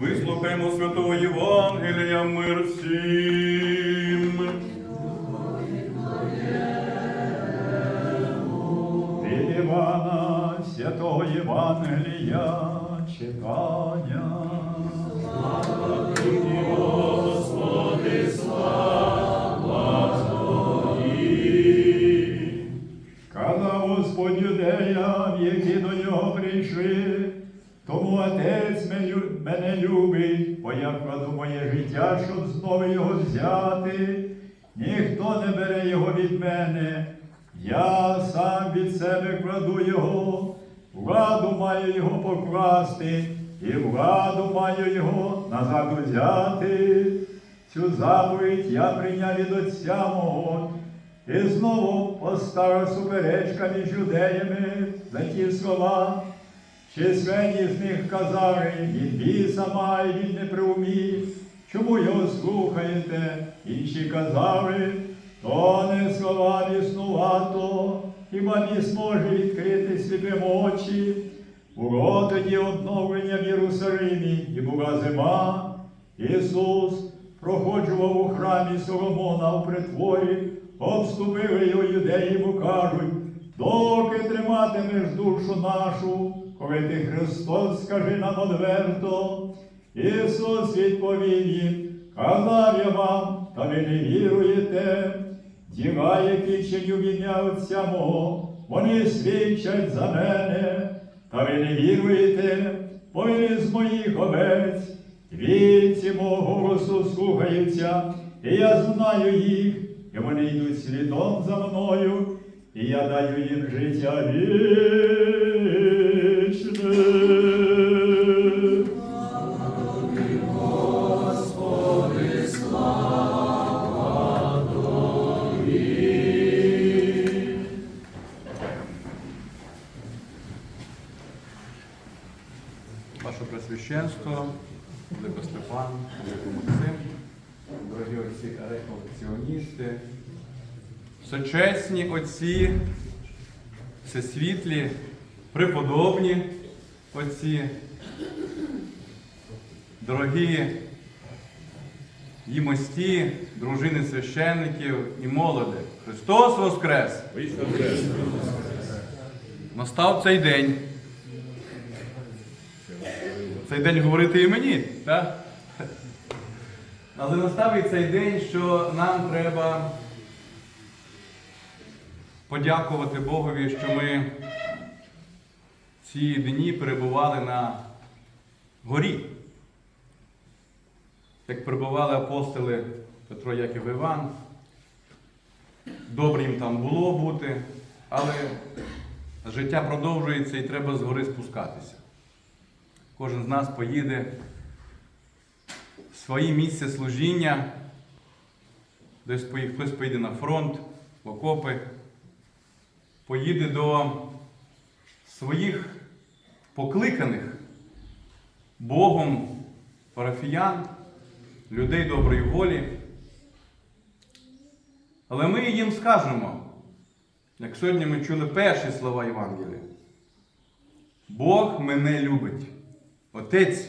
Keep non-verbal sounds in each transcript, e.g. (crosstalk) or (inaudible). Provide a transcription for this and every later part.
Вислухаймо святого Євангелія мир всім. Івана, святого Євангелія читання. Казав Господь юдеям, які до нього прийшли, тому отець мене любить, бо я кладу моє життя, щоб знову його взяти. Ніхто не бере його від мене. Я сам від себе кладу його, владу маю його покласти, і владу маю його назад взяти. Цю заповідь я прийняв від Отця мого. І знову постала суперечка між юдеями за ті слова. Численні з них казали, він біса має, він не при умі. Чому його слухаєте? Інші казали, то не слова існувато, хіба міс може відкрити сліпим очі. Було тоді одновлення в Єрусалимі, і була зима. Ісус проходжував у храмі Соломона у притворі, обступили його юдеї, йому кажуть, доки триматимеш душу нашу, коли ти Христос, скажи нам одверто. Ісус відповів їм, казав я вам, та ви не віруєте. Діла, які чиню ім'я Отця мого, вони свідчать за мене, та ви не віруєте, бо ви з моїх овець. Вівці мого голосу слухаються, і я знаю їх, і вони йдуть слідом за мною, і я даю їм життя вічне. Ваше Пресвященство, Велико Степан, Велико Максим, дорогі отці реколекціоністи, всечесні отці, всесвітлі, преподобні отці, дорогі їмості, дружини священників і молоди. Христос Воскрес! Настав цей день цей день говорити і мені, так? Але настав і цей день, що нам треба подякувати Богові, що ми ці дні перебували на горі. Як перебували апостоли Петро Яків Іван. Добре їм там було бути, але життя продовжується і треба з гори спускатися. Кожен з нас поїде в своє місце служіння, десь хтось поїде на фронт, в окопи, поїде до своїх покликаних Богом парафіян, людей доброї волі. Але ми їм скажемо, як сьогодні ми чули перші слова Євангелія. Бог мене любить. Отець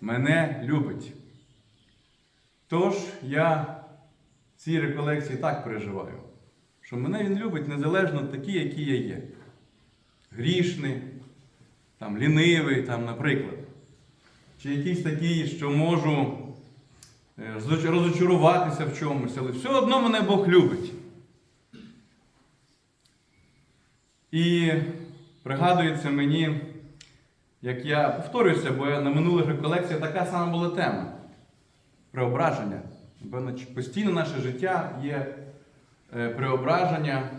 мене любить. Тож я в цій реколекції так переживаю, що мене він любить незалежно такий, який я є. Грішний, там, лінивий, там, наприклад. Чи якийсь такий, що можу е, розочаруватися в чомусь, але все одно мене Бог любить. І пригадується мені. Як я повторююся, бо на минулих реколекціях така сама була тема преображення. Постійно наше життя є е, преображення.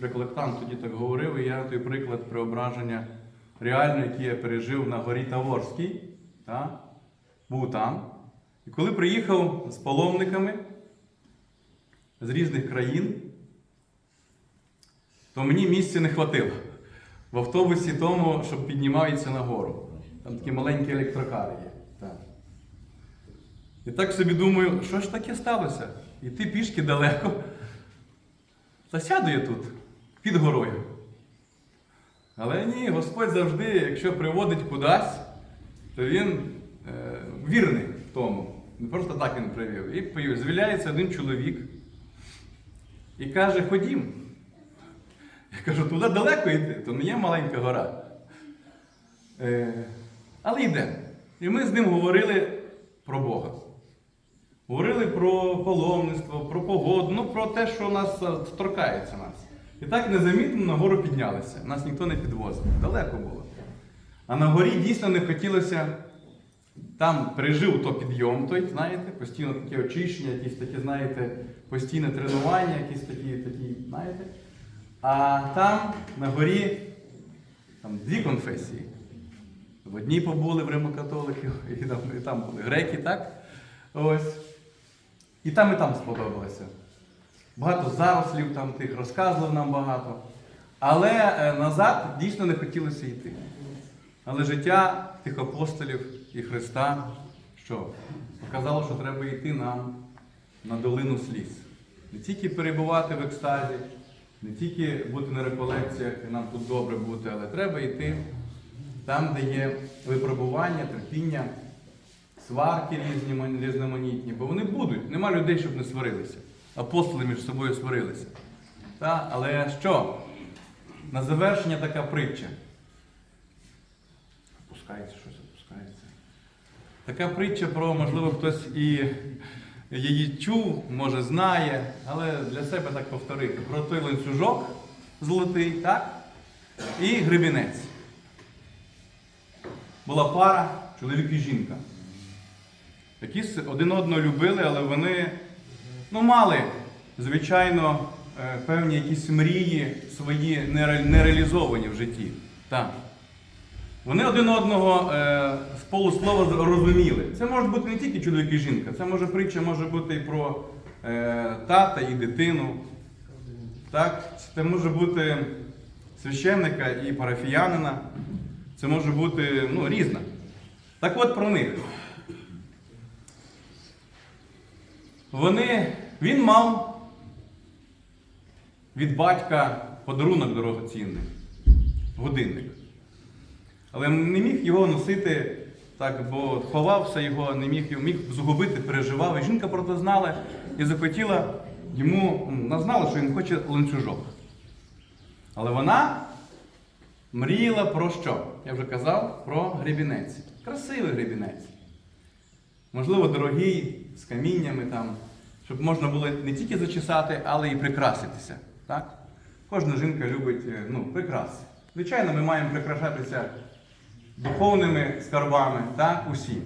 Реколектант тоді так говорив, і я той приклад преображення реально, який я пережив на горі Таворській. Та? Був там. І коли приїхав з паломниками з різних країн, то мені місця не хватило в автобусі тому, що піднімається нагору. Там такі маленькі електрокари є. Так. І так собі думаю, що ж таке сталося? Іти пішки далеко. Та сяду я тут, під горою. Але ні, Господь завжди, якщо приводить кудись, то Він е, вірний в тому. Не просто так він привів. І з'являється один чоловік і каже: Ходім. Кажу, туди далеко йти, то не є маленька гора. Е, але йдемо. І ми з ним говорили про Бога. Говорили про паломництво, про погоду, ну про те, що нас е, торкається нас. І так незамітно на гору піднялися. Нас ніхто не підвозив. Далеко було. А на горі дійсно не хотілося. Там пережив то підйом, той, знаєте, постійно таке очищення, якісь такі, знаєте, постійне тренування, якісь такі, такі, знаєте. А там на горі там дві конфесії. В одній побули в римокатоликів, (laughs) і там, і там були греки, так? Ось. І там, і там сподобалося. Багато зарослів там тих розказував нам багато. Але е, назад дійсно не хотілося йти. Але життя тих апостолів і Христа що? Показало, що треба йти нам на долину сліз. Не тільки перебувати в екстазі, не тільки бути на реколекціях, і нам тут добре бути, але треба йти там, де є випробування, терпіння, сварки різні, різноманітні, бо вони будуть. Нема людей, щоб не сварилися. Апостоли між собою сварилися. Та? Але що? На завершення така притча. Опускається щось, опускається. Така притча про, можливо, хтось і її чув, може знає, але для себе так повторити. Про той ланцюжок золотий, так? І гребінець. Була пара, чоловік і жінка. Які один одного любили, але вони ну, мали, звичайно, е, певні якісь мрії свої нереалізовані в житті. Так. Вони один одного е, з полуслова розуміли. Це може бути не тільки чоловік і жінка, це може притча може бути і про е, тата і дитину. Так? Це може бути священника і парафіянина. Це може бути ну, різна. Так от про них. Вони, він мав від батька подарунок дорогоцінний, годинник. Але не міг його носити так, бо ховався його, не міг його міг згубити, переживав. І жінка про це знала і захотіла йому, вона знала, що він хоче ланцюжок. Але вона мріяла про що? Я вже казав про гребінець. Красивий гребінець. Можливо, дорогий, з каміннями там, щоб можна було не тільки зачесати, але і прикраситися. Так? Кожна жінка любить е, ну, прикраси. Звичайно, ми маємо прикрашатися духовними скарбами, так, усі.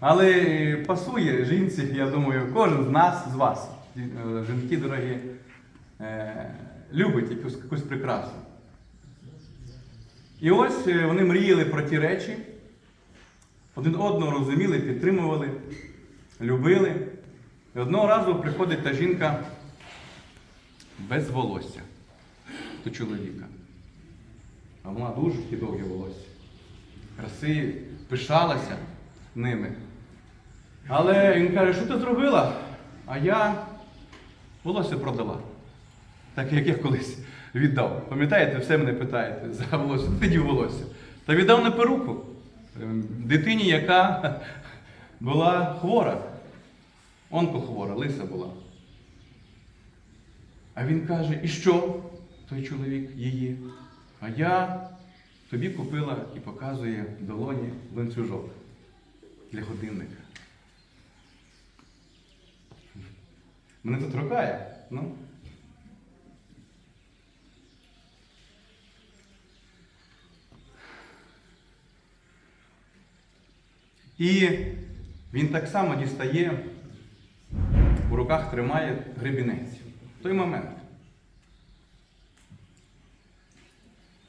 Але е, пасує жінці, я думаю, кожен з нас, з вас, е, жінки дорогі, е, любить якусь, якусь прикрасу. І ось вони мріяли про ті речі, один одного розуміли, підтримували, любили. І одного разу приходить та жінка без волосся до чоловіка. А вона дуже довгі волосся. Красиві, пишалася ними. Але він каже, що ти зробила? А я волосся продала. Так як я колись віддав. Пам'ятаєте, все мене питаєте за волосся. (laughs) Дів волосся. Та віддав на перуку ем, дитині, яка (laughs) була хвора. Онкохвора, лиса була. А він каже, і що? Той чоловік її. А я тобі купила і показує в долоні ланцюжок для годинника. Мене тут рукає. Ну. І він так само дістає, у руках тримає гребінець. В той момент.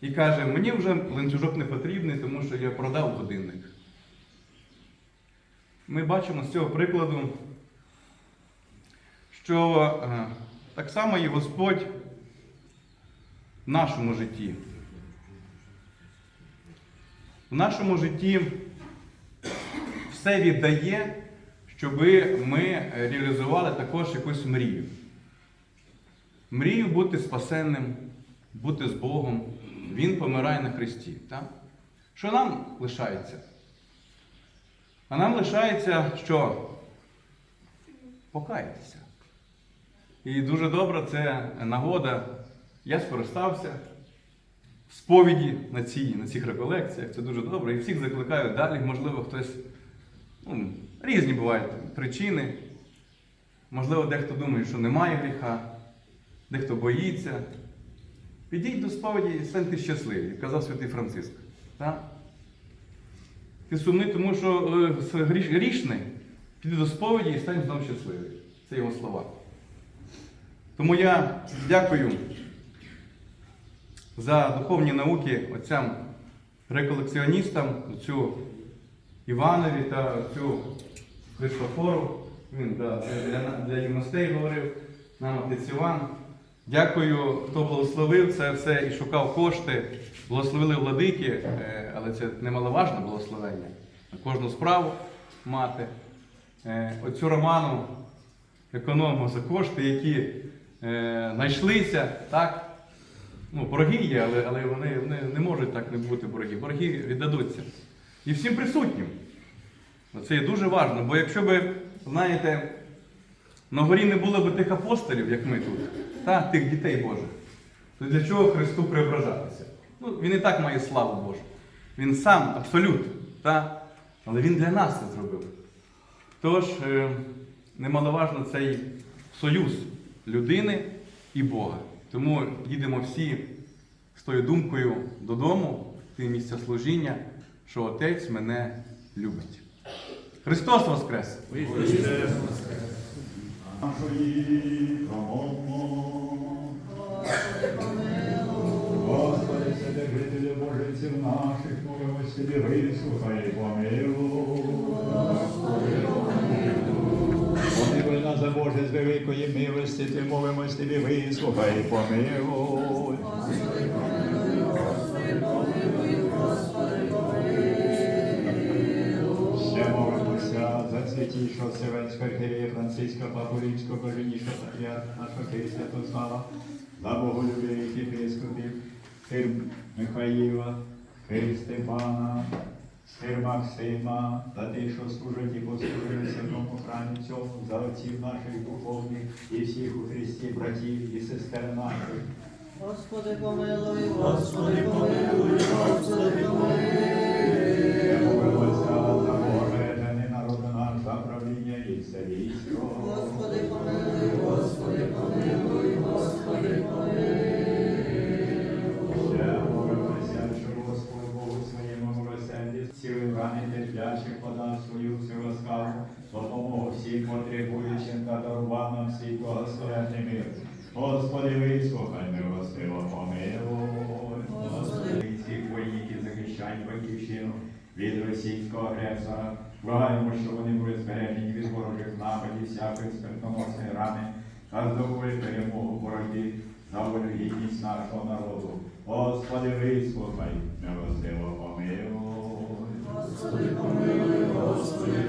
І каже, мені вже ланцюжок не потрібний, тому що я продав годинник. Ми бачимо з цього прикладу, що е, так само і Господь в нашому житті. В нашому житті все віддає, щоб ми реалізували також якусь мрію. Мрію бути спасенним, бути з Богом. Він помирає на Христі. Так? Що нам лишається? А нам лишається що? Покаятися. І дуже добра це нагода. Я скористався в сповіді на, цій, на цих реколекціях. Це дуже добре. І всіх закликаю далі. Можливо, хтось ну, різні бувають причини. Можливо, дехто думає, що немає гріха, дехто боїться. Підіть до сповіді і станьте щасливі, казав святий Франциск. Так? Ти сумний, тому що е, гріш- грішний, піди до сповіді і стань знову щасливий. Це його слова. Тому я дякую за духовні науки отцям реколекціоністам, отцю Іванові та отцю Христофору. Він да, для, для юностей говорив, нам отець Іван. Дякую, хто благословив це все і шукав кошти. Благословили владики, е, але це немаловажне благословення. Кожну справу мати. Е, Оцю роману економимо за кошти, які е, знайшлися. Так? Ну, борги є, але, але вони, вони не можуть так не бути борги. Борги віддадуться. І всім присутнім. Це є дуже важливо, бо якщо би, знаєте, на горі не було б тих апостолів, як ми тут, та, тих дітей Божих, то для чого Христу преображатися? Ну, він і так має славу Божу. Він сам абсолют, та? але він для нас це зробив. Тож, е, немаловажно цей союз людини і Бога. Тому їдемо всі з тою думкою додому, в місця служіння, що Отець мене любить. Христос Воскрес! Нашої промовмо. Господи, Вседержителю Божиців наших, молимось Тобі, вислухай і помилуй. Помилуй нас, Боже, з великої милості, Ти молимось Тобі, вислухай і помилуй. Святішого Вселенського архієрея Франциска, Папу Римського, Боженішого Патріарха Христа Святослава, за боголюбивих єпископів, Сир Михаїла, Сир Степана, Сир Максима, за тих, що служать і послужили святому храмі цьому, за отців наших духовних і всіх у Христі братів і сестер наших. Господи помилуй, Господи помилуй, Господи помилуй. мило помилуй. Господи, всіх воїнів захищають батьківщину від російського агресора. Благаємо, що вони були збережені від ворожих нападів, всякої смертоносної рани та здобули перемогу боротьбі за волю гідність нашого народу. Господи, вислухай, милостиво помилуй. Господи, помилуй, Господи.